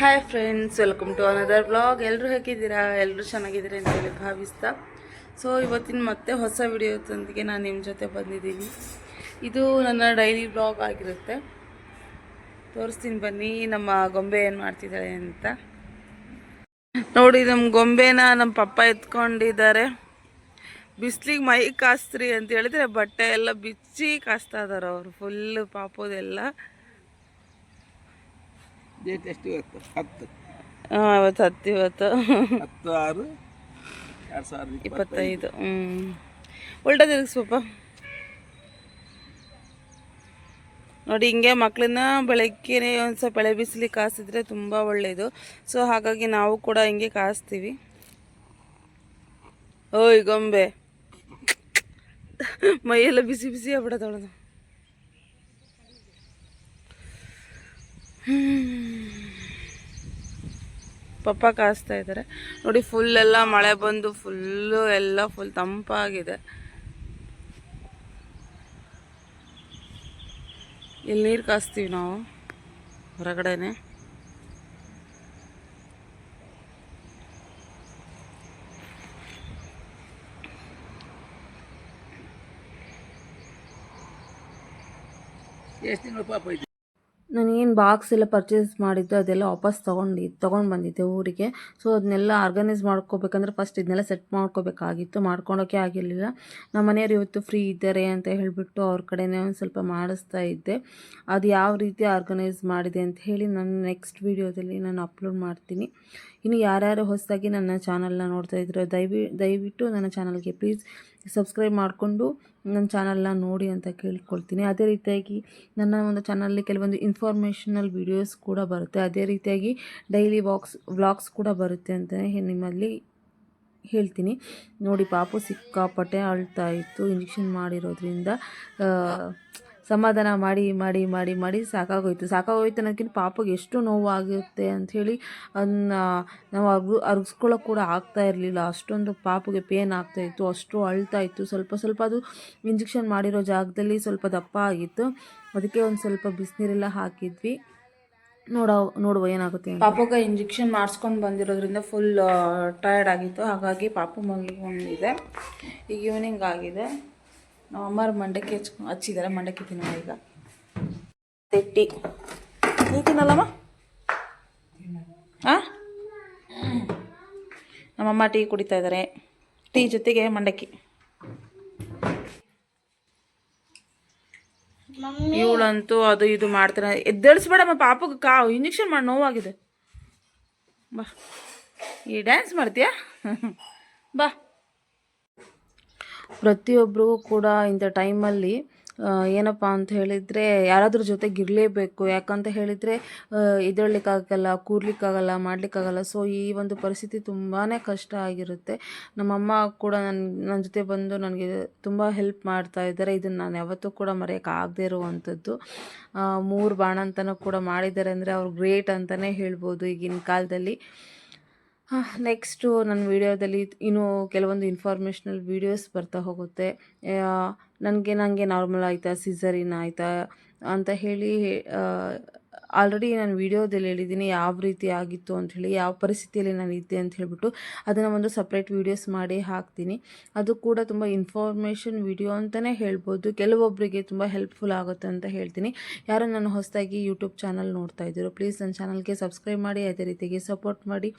Hi friends welcome to another blog ಎಲ್ಲರೂ ಹೇಗಿದ್ದೀರಾ? ಎಲ್ಲರೂ ಚೆನ್ನಾಗಿದ್ದೀರಾ ಅಂತ ಹೇಳಿ ಭಾವಿಸ್ತಾ. ಸೊ ಇವತ್ತಿನ ಮತ್ತೆ ಹೊಸ ವಿಡಿಯೋದೊಂದಿಗೆ ನಾನು ನಿಮ್ಮ ಜೊತೆ ಬಂದಿದ್ದೀನಿ. ಇದು ನನ್ನ ಡೈಲಿ ಬ್ಲಾಗ್ ಆಗಿರುತ್ತೆ. ತೋರಿಸ್ತೀನಿ ಬನ್ನಿ, ನಮ್ಮ ಗೊಂಬೆ ಏನು ಮಾಡ್ತಿದ್ದಾಳೆ ಅಂತ. ನೋಡಿ ನಮ್ಮ ಗೊಂಬೆನ ನಮ್ಮ ಪಪ್ಪ ಎತ್ಕೊಂಡಿದ್ದಾರೆ. ಬಿಸಿಲಿಗೆ ಮೈ ಕಾಸ್ತ್ರಿ ಅಂತ ಹೇಳಿದ್ರೆ ಬಟ್ಟೆ ಎಲ್ಲ ಬಿಚ್ಚಿ ಕಾಸ್ತಾ ಇದ್ದಾರೆ ಅವರು. ಫುಲ್ ಪಾಪೋದೆಲ್ಲ. ಡೇಟ್ ಎಷ್ಟು ಇವತ್ತು? ಹತ್ತು. ಹಾಂ ಇವತ್ತು ಹತ್ತು ಇವತ್ತು. ಹತ್ತು ಆರು ಎರಡು ಸಾವಿರದ ಇಪ್ಪತ್ತೈದು. ಹ್ಞೂ ಉಲ್ಟಾ ತಿರುಗಿಸ್ವಪ್ಪ ನೋಡಿ ಹಿಂಗೆ ಮಕ್ಕಳನ್ನ ಬೆಳಗ್ಗೆನೇ ಒಂದು ಸ್ವಲ್ಪ ಬೆಳೆ ಬಿಸಿಲಿ ಕಾಸಿದ್ರೆ ತುಂಬ ಒಳ್ಳೆಯದು ಸೊ ಹಾಗಾಗಿ ನಾವು ಕೂಡ ಹಿಂಗೆ ಕಾಸ್ತೀವಿ. ಓಯ್ ಗೊಂಬೆ. ಮೈಯೆಲ್ಲ ಬಿಸಿ ಬಿಸಿ ಆಗ್ಬಿಡತ್ತವಳದು ಪಪ್ಪ ಕಾಸ್ತಾ ಇದ್ದಾರೆ. ನೋಡಿ ಫುಲ್ ಎಲ್ಲ ಮಳೆ ಬಂದು ಫುಲ್ಲು ಎಲ್ಲ ಫುಲ್ ತಂಪಾಗಿದೆ. ಇಲ್ಲಿ ನೀರು ಕಾಯಿಸ್ತೀವಿ ನಾವು? ಹೊರಗಡೆನೆ? ಎಷ್ಟು ತಿಂಗಳು ಪಾಪ ನಾನೇನು ಬಾಕ್ಸ್ ಎಲ್ಲ ಪರ್ಚೇಸ್ ಮಾಡಿದ್ದು ಅದೆಲ್ಲ ವಾಪಸ್ ತೊಗೊಂಡು ತೊಗೊಂಡು ಬಂದಿದ್ದೆ ಊರಿಗೆ. ಸೊ ಅದನ್ನೆಲ್ಲ ಆರ್ಗನೈಸ್ ಮಾಡ್ಕೋಬೇಕಂದ್ರೆ ಫಸ್ಟ್ ಇದನ್ನೆಲ್ಲ ಸೆಟ್ ಮಾಡ್ಕೋಬೇಕಾಗಿತ್ತು. ಮಾಡ್ಕೊಳೋಕ್ಕೆ ಆಗಿರಲಿಲ್ಲ. ನಮ್ಮ ಮನೆಯವ್ರು ಇವತ್ತು ಫ್ರೀ ಇದ್ದಾರೆ ಅಂತ ಹೇಳಿಬಿಟ್ಟು ಅವ್ರ ಕಡೆನೇ ಒಂದು ಸ್ವಲ್ಪ ಮಾಡಿಸ್ತಾ ಇದ್ದೆ. ಅದು ಯಾವ ರೀತಿ ಆರ್ಗನೈಸ್ ಮಾಡಿದೆ ಅಂತ ಹೇಳಿ ನಾನು ನೆಕ್ಸ್ಟ್ ವೀಡಿಯೋದಲ್ಲಿ ನಾನು ಅಪ್ಲೋಡ್ ಮಾಡ್ತೀನಿ. ಇನ್ನು ಯಾರ್ಯಾರು ಹೊಸದಾಗಿ ನನ್ನ ಚಾನಲ್ನ ನೋಡ್ತಾ ಇದ್ರು, ದಯವಿ, ದಯವಿಟ್ಟು ನನ್ನ ಚಾನಲ್ಗೆ ಪ್ಲೀಸ್ ಸಬ್ಸ್ಕ್ರೈಬ್ ಮಾಡಿಕೊಂಡು ನನ್ನ ಚಾನಲ್ನ ನೋಡಿ ಅಂತ ಕೇಳ್ಕೊಳ್ತೀನಿ. ಅದೇ ರೀತಿಯಾಗಿ ನನ್ನ ಒಂದು ಚಾನಲ್ಲಿ ಕೆಲವೊಂದು ಇನ್ಫಾರ್ಮೇಷನಲ್ ವೀಡಿಯೋಸ್ ಕೂಡ ಬರುತ್ತೆ. ಅದೇ ರೀತಿಯಾಗಿ ಡೈಲಿ ವಾಕ್ಸ್ ವ್ಲಾಗ್ಸ್ ಕೂಡ ಬರುತ್ತೆ ಅಂತಲೇ ನಿಮ್ಮಲ್ಲಿ ಹೇಳ್ತೀನಿ. ನೋಡಿ ಪಾಪು ಸಿಕ್ಕಾಪಟ್ಟೆ ಅಳ್ತಾ ಇತ್ತು. ಇಂಜೆಕ್ಷನ್ ಮಾಡಿರೋದ್ರಿಂದ ಸಮಾಧಾನ ಮಾಡಿ ಮಾಡಿ ಮಾಡಿ ಮಾಡಿ ಸಾಕಾಗೋಯ್ತು. ಸಾಕಾಗೋಯ್ತು ಅನ್ನೋಕ್ಕಿಂತ ಪಾಪಗೆ ಎಷ್ಟು ನೋವಾಗುತ್ತೆ ಅಂಥೇಳಿ ಅದನ್ನ ನಾವು ಅರ್ಗು ಅರ್ಗಿಸ್ಕೊಳ್ಳೋಕೆ ಕೂಡ ಆಗ್ತಾ ಇರಲಿಲ್ಲ. ಅಷ್ಟೊಂದು ಪಾಪಗೆ ಪೇನ್ ಆಗ್ತಾ ಇತ್ತು. ಅಷ್ಟು ಅಳ್ತಾ ಇತ್ತು. ಸ್ವಲ್ಪ ಸ್ವಲ್ಪ ಅದು ಇಂಜೆಕ್ಷನ್ ಮಾಡಿರೋ ಜಾಗದಲ್ಲಿ ಸ್ವಲ್ಪ ದಪ್ಪ ಆಗಿತ್ತು. ಅದಕ್ಕೆ ಒಂದು ಸ್ವಲ್ಪ ಬಿಸಿನೀರೆಲ್ಲ ಹಾಕಿದ್ವಿ. ನೋಡೋ, ನೋಡುವ ಏನಾಗುತ್ತೆ ಪಾಪಗೆ ಇಂಜೆಕ್ಷನ್ ಮಾಡಿಸ್ಕೊಂಡು ಬಂದಿರೋದ್ರಿಂದ ಫುಲ್ ಟಯರ್ಡ್ ಆಗಿತ್ತು. ಹಾಗಾಗಿ ಪಾಪು ಬಂದಿದೆ. ಈಗ ಈವ್ನಿಂಗ್ ಆಗಿದೆ. ನಮ್ಮ ಅಮ್ಮರ ಮಂಡಕ್ಕಿ ಹಚ್ಕೊ ಹಚ್ಚಿದ್ದಾರೆ ಮಂಡಕ್ಕಿ ತಿನ್ನೋ ಈಗ. ತೆಟ್ಟಿ. ನೀ ತಿನ್ನಲ್ಲಮ್ಮ? ಹಾಂ ನಮ್ಮಮ್ಮ ಟೀ ಕುಡಿತಾ ಇದ್ದಾರೆ ಟೀ ಜೊತೆಗೆ ಮಂಡಕ್ಕಿ. ಇವಳಂತೂ ಅದು ಇದು ಮಾಡ್ತಾರೆ. ಎದ್ದೇಳಿಸ್ಬೇಡಮ್ಮ ಪಾಪಕ್ಕೆ ಕಾ ಇಂಜೆಕ್ಷನ್ ಮಾಡಿ ನೋವಾಗಿದೆ. ಬಾ. ಈ ಡ್ಯಾನ್ಸ್ ಮಾಡ್ತೀಯಾ? ಬಾ. ಪ್ರತಿಯೊಬ್ಬರಿಗೂ ಕೂಡ ಇಂಥ ಟೈಮಲ್ಲಿ ಏನಪ್ಪ ಅಂತ ಹೇಳಿದರೆ ಯಾರಾದ್ರ ಜೊತೆಗಿರಲೇಬೇಕು. ಯಾಕಂತ ಹೇಳಿದರೆ ಎದ್ದೇಳಲಿಕ್ಕಾಗಲ್ಲ ಕೂರ್ಲಿಕ್ಕಾಗಲ್ಲ, ಮಾಡಲಿಕ್ಕಾಗಲ್ಲ. ಸೊ ಈ ಒಂದು ಪರಿಸ್ಥಿತಿ ತುಂಬಾ ಕಷ್ಟ ಆಗಿರುತ್ತೆ. ನಮ್ಮಮ್ಮ ಕೂಡ ನನ್ನ ನನ್ನ ಜೊತೆ ಬಂದು ನನಗೆ ತುಂಬ ಹೆಲ್ಪ್ ಮಾಡ್ತಾ ಇದ್ದಾರೆ. ಇದನ್ನು ನಾನು ಯಾವತ್ತೂ ಕೂಡ ಮರೆಯೋಕೆ ಆಗದೇ ಇರುವಂಥದ್ದು. ಮೂರು ಬಾಣಂತನೂ ಕೂಡ ಮಾಡಿದ್ದಾರೆ ಅಂದರೆ ಅವ್ರು ಗ್ರೇಟ್ ಅಂತಲೇ ಹೇಳ್ಬೋದು ಈಗಿನ ಕಾಲದಲ್ಲಿ. ನೆಕ್ಸ್ಟು ನನ್ನ ವೀಡಿಯೋದಲ್ಲಿ ಇನ್ನೂ ಕೆಲವೊಂದು ಇನ್ಫಾರ್ಮೇಷನಲ್ ವೀಡಿಯೋಸ್ ಬರ್ತಾ ಹೋಗುತ್ತೆ. ನನಗೆ ನನಗೆ ನಾರ್ಮಲ್ ಆಯಿತಾ ಸಿಸರಿನ್ ಆಯಿತಾ ಅಂತ ಹೇಳಿ ಆಲ್ರೆಡಿ ನಾನು ವೀಡಿಯೋದಲ್ಲಿ ಹೇಳಿದ್ದೀನಿ ಯಾವ ರೀತಿ ಆಗಿತ್ತು ಅಂಥೇಳಿ ಯಾವ ಪರಿಸ್ಥಿತಿಯಲ್ಲಿ ನಾನು ಇದ್ದೆ ಅಂತ ಹೇಳಿಬಿಟ್ಟು ಅದನ್ನು ಒಂದು ಸಪ್ರೇಟ್ ವೀಡಿಯೋಸ್ ಮಾಡಿ ಹಾಕ್ತೀನಿ. ಅದು ಕೂಡ ತುಂಬ ಇನ್ಫಾರ್ಮೇಷನ್ ವಿಡಿಯೋ ಅಂತಲೇ ಹೇಳ್ಬೋದು. ಕೆಲವೊಬ್ಬರಿಗೆ ತುಂಬ ಹೆಲ್ಪ್ಫುಲ್ ಆಗುತ್ತೆ ಅಂತ ಹೇಳ್ತೀನಿ. ಯಾರು ನಾನು ಹೊಸದಾಗಿ ಯೂಟ್ಯೂಬ್ ಚಾನಲ್ ನೋಡ್ತಾ ಇದ್ದೀರೋ ಪ್ಲೀಸ್ ನನ್ನ ಚಾನಲ್ಗೆ ಸಬ್ಸ್ಕ್ರೈಬ್ ಮಾಡಿ, ಅದೇ ರೀತಿಯಾಗಿ ಸಪೋರ್ಟ್ ಮಾಡಿ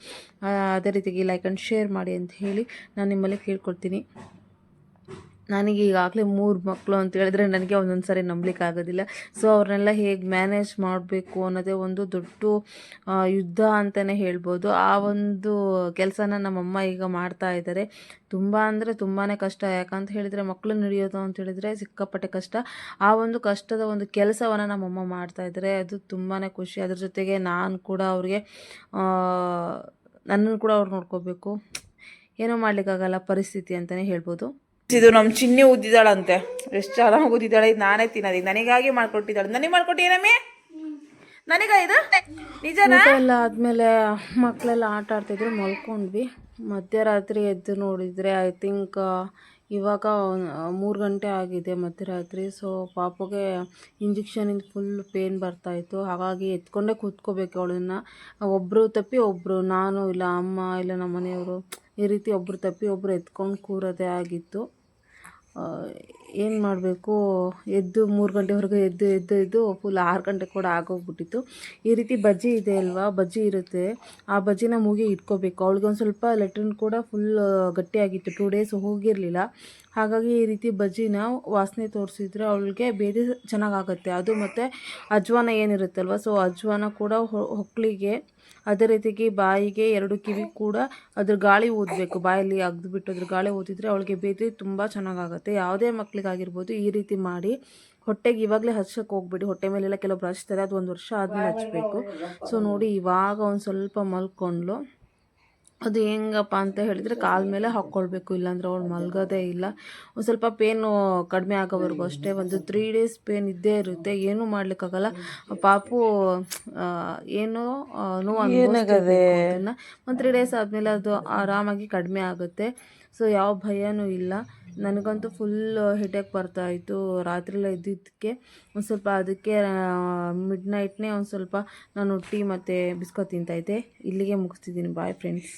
ಅದೇ ರೀತಿಗೆ ಲೈಕ್ ಆ್ಯಂಡ್ ಶೇರ್ ಮಾಡಿ ಅಂತ ಹೇಳಿ ನಾನು ನಿಮ್ಮಲ್ಲಿ ಕೇಳ್ಕೊಳ್ತೀನಿ. ನನಗೆ ಈಗಾಗಲೇ ಮೂರು ಮಕ್ಕಳು ಅಂತ ಹೇಳಿದ್ರೆ ನನಗೆ ಒಂದೊಂದು ಸಾರಿ ನಂಬಲಿಕ್ಕೆ ಆಗೋದಿಲ್ಲ. ಸೊ ಅವ್ರನ್ನೆಲ್ಲ ಹೇಗೆ ಮ್ಯಾನೇಜ್ ಮಾಡಬೇಕು ಅನ್ನೋದೇ ಒಂದು ದೊಡ್ಡ ಯುದ್ಧ ಅಂತಲೇ ಹೇಳ್ಬೋದು. ಆ ಒಂದು ಕೆಲಸನ ನಮ್ಮಮ್ಮ ಈಗ ಮಾಡ್ತಾ ಇದ್ದಾರೆ. ತುಂಬ ಅಂದರೆ ತುಂಬಾ ಕಷ್ಟ. ಯಾಕಂತ ಹೇಳಿದರೆ ಮಕ್ಕಳು ನಡೆಯೋದು ಅಂತ ಹೇಳಿದರೆ ಸಿಕ್ಕಾಪಟ್ಟೆ ಕಷ್ಟ. ಆ ಒಂದು ಕಷ್ಟದ ಒಂದು ಕೆಲಸವನ್ನು ನಮ್ಮಮ್ಮ ಮಾಡ್ತಾ ಇದ್ದಾರೆ. ಅದು ತುಂಬಾ ಖುಷಿ. ಅದ್ರ ಜೊತೆಗೆ ನಾನು ಕೂಡ ಅವ್ರಿಗೆ ನನ್ನನ್ನು ಕೂಡ ಅವ್ರು ನೋಡ್ಕೋಬೇಕು. ಏನೂ ಮಾಡಲಿಕ್ಕಾಗಲ್ಲ, ಪರಿಸ್ಥಿತಿ ಅಂತಲೇ ಹೇಳ್ಬೋದು. ಇದು ನಮ್ಮ ಚಿನ್ನಿ ಊದಿದ್ದಾಳಂತೆ ಎಷ್ಟು ಚೆನ್ನಾಗಿ ಉದ್ದಿದ್ದಾಳೆ ಇದು ನಾನೇ ತಿನ್ನೋದು. ನನಗಾಗಿ ಮಾಡ್ಕೊಟ್ಟಿದ್ದಾಳೆ. ನನಗೆ ಮಾಡ್ಕೊಟ್ಟಿದ್ದೀನಮ್ಮಿ ನನಗ ಇದು? ನಿಜನಾ? ಎಲ್ಲ ಆದಮೇಲೆ ಮಕ್ಕಳೆಲ್ಲ ಆಟ ಆಡ್ತಿದ್ರು, ಮಲ್ಕೊಂಡ್ವಿ. ಮಧ್ಯರಾತ್ರಿ ಎದ್ದು ನೋಡಿದರೆ ಐ ಥಿಂಕ್ ಇವಾಗ ಮೂರು ಗಂಟೆ ಆಗಿದೆ ಮಧ್ಯರಾತ್ರಿ. ಸೊ ಪಾಪಗೆ ಇಂಜೆಕ್ಷನಿಂದ ಫುಲ್ ಪೇನ್ ಬರ್ತಾಯಿತ್ತು ಹಾಗಾಗಿ ಎತ್ಕೊಂಡೇ ಕೂತ್ಕೋಬೇಕು ಅವಳನ್ನು. ಒಬ್ಬರು ತಪ್ಪಿ ಒಬ್ಬರು ನಾನು ಇಲ್ಲ, ಅಮ್ಮ ಇಲ್ಲ ನಮ್ಮ ಮನೆಯವರು ಈ ರೀತಿ ಒಬ್ಬರು ತಪ್ಪಿ ಒಬ್ಬರು ಎತ್ಕೊಂಡು ಕೂರೋದೇ ಆಗಿತ್ತು. ಏನು ಮಾಡಬೇಕು? ಎದ್ದು ಮೂರು ಗಂಟೆವರೆಗೂ ಎದ್ದು ಎದ್ದು ಎದ್ದು ಫುಲ್ ಆರು ಗಂಟೆ ಕೂಡ ಆಗೋಗ್ಬಿಟ್ಟಿತ್ತು. ಈ ರೀತಿ ಬಜ್ಜಿ ಇದೆ ಅಲ್ವಾ? ಬಜ್ಜಿ ಇರುತ್ತೆ. ಆ ಬಜ್ಜಿನ ಮೂಗಿ ಇಟ್ಕೋಬೇಕು. ಅವಳಿಗೆ ಒಂದು ಸ್ವಲ್ಪ ಲೆಟ್ರಿನ್ ಕೂಡ ಫುಲ್ ಗಟ್ಟಿಯಾಗಿತ್ತು. ಟೂ ಡೇಸ್ ಹೋಗಿರಲಿಲ್ಲ. ಹಾಗಾಗಿ ಈ ರೀತಿ ಬಜ್ಜಿನ ವಾಸನೆ ತೋರಿಸಿದ್ರೆ ಅವಳಿಗೆ ಬೇರೆ ಚೆನ್ನಾಗಾಗತ್ತೆ. ಅದು ಮತ್ತು ಅಜ್ವಾನ ಏನಿರುತ್ತಲ್ವ? ಸೊ ಅಜ್ವಾನ ಕೂಡ ಹೊಕ್ಕಳಿಗೆ ಅದೇ ರೀತಿಗೆ ಬಾಯಿಗೆ ಎರಡು ಕಿವಿ ಕೂಡ ಅದ್ರ ಗಾಳಿ ಓದಬೇಕು. ಬಾಯಲ್ಲಿ ಅಗ್ದುಬಿಟ್ಟು ಅದ್ರ ಗಾಳಿ ಊದಿದ್ರೆ ಅವಳಿಗೆ ಬೇದಿ ತುಂಬ ಚೆನ್ನಾಗಾಗುತ್ತೆ. ಯಾವುದೇ ಮಕ್ಕಳಿಗಾಗಿರ್ಬೋದು ಈ ರೀತಿ ಮಾಡಿ ಹೊಟ್ಟೆಗೆ ಇವಾಗಲೇ ಹಚ್ಚಕ್ಕೆ ಹೋಗ್ಬಿಡಿ. ಹೊಟ್ಟೆ ಮೇಲೆಲ್ಲ ಕೆಲವೊಬ್ರು ಹಚ್ತಾರೆ, ಅದು ಒಂದು ವರ್ಷ ಆದಮೇಲೆ ಹಚ್ಚಬೇಕು ಸೊ ನೋಡಿ ಇವಾಗ ಒಂದು ಸ್ವಲ್ಪ ಮಲ್ಕೊಂಡ್ಲು. ಅದು ಹೆಂಗಪ್ಪ ಅಂತ ಹೇಳಿದರೆ ಕಾಲ ಮೇಲೆ ಹಾಕ್ಕೊಳ್ಬೇಕು ಇಲ್ಲಾಂದ್ರೆ ಅವಳು ಮಲ್ಗೋದೇ ಇಲ್ಲ. ಒಂದು ಸ್ವಲ್ಪ ಪೇನು ಕಡಿಮೆ ಆಗೋವರೆಗೂ ಅಷ್ಟೇ ಒಂದು ತ್ರೀ ಡೇಸ್ ಪೇನ್ ಇದ್ದೇ ಇರುತ್ತೆ ಏನೂ ಮಾಡ್ಲಿಕ್ಕಾಗಲ್ಲ. ಪಾಪು ಏನೋ ನೋವು ಒಂದು ತ್ರೀ ಡೇಸ್ ಆದಮೇಲೆ ಅದು ಆರಾಮಾಗಿ ಕಡಿಮೆ ಆಗುತ್ತೆ. ಸೊ ಯಾವ ಭಯನೂ ಇಲ್ಲ. ನನಗಂತೂ ಫುಲ್ ಹೆಡೇಕ್ ಬರ್ತಾಯಿತ್ತು ರಾತ್ರಿಲ್ಲ ಇದ್ದಿದ್ದಕ್ಕೆ ಒಂದು ಸ್ವಲ್ಪ ಅದಕ್ಕೆ ಮಿಡ್ ನೈಟ್ನೇ ಒಂದು ಸ್ವಲ್ಪ ನಾನು ಟೀ ಮತ್ತು ಬಿಸ್ಕತ್ ತಿಂತಾಯಿದ್ದೆ ಇಲ್ಲಿಗೆ ಮುಗಿಸ್ತಿದ್ದೀನಿ. Bye friends